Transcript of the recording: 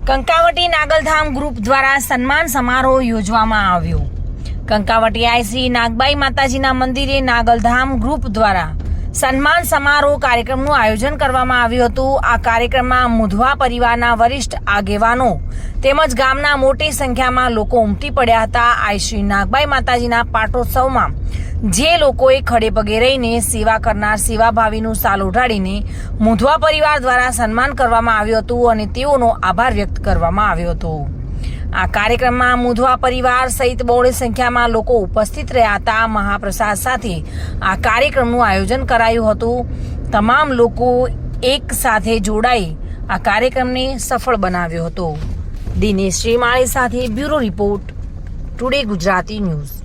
Kankavati નાગલધામ group દ્વારા સન્માન સમારોહ યોજવામાં આવ્યો. કંકાવટી આઈ શ્રી નાગબાઈ માતાજીના મંદિરે નાગલધામ ગ્રુપ દ્વારા સન્માન સમારોહ કાર્યક્રમનું આયોજન કરવામાં આવ્યું હતું. આ કાર્યક્રમમાં મુધવા પરિવારના વરિષ્ઠ આગેવાનો તેમજ ગામના મોટી સંખ્યામાં લોકો ઉમટી પડ્યા હતા. આઈ શ્રી નાગબાઈ માતાજીના પાટોત્સવમાં જે લોકોએ ખડે પગે રહીને સેવા કરનાર સેવાભાવીનું સાલ ઉઢાડીને મુધવા પરિવાર દ્વારા સન્માન કરવામાં આવ્યું હતું અને તેઓનો આભાર વ્યક્ત કરવામાં આવ્યો હતો. આ કાર્યક્રમમાં મુધવા પરિવાર સહિત બહોળી સંખ્યામાં લોકો ઉપસ્થિત રહ્યા હતા. મહાપ્રસાદ સાથે આ કાર્યક્રમનું આયોજન કરાયું હતું. તમામ લોકો એક સાથે જોડાઈ આ કાર્યક્રમને સફળ બનાવ્યો હતો. દિનેશ શ્રીમાળી સાથે bureau report today Gujarati news.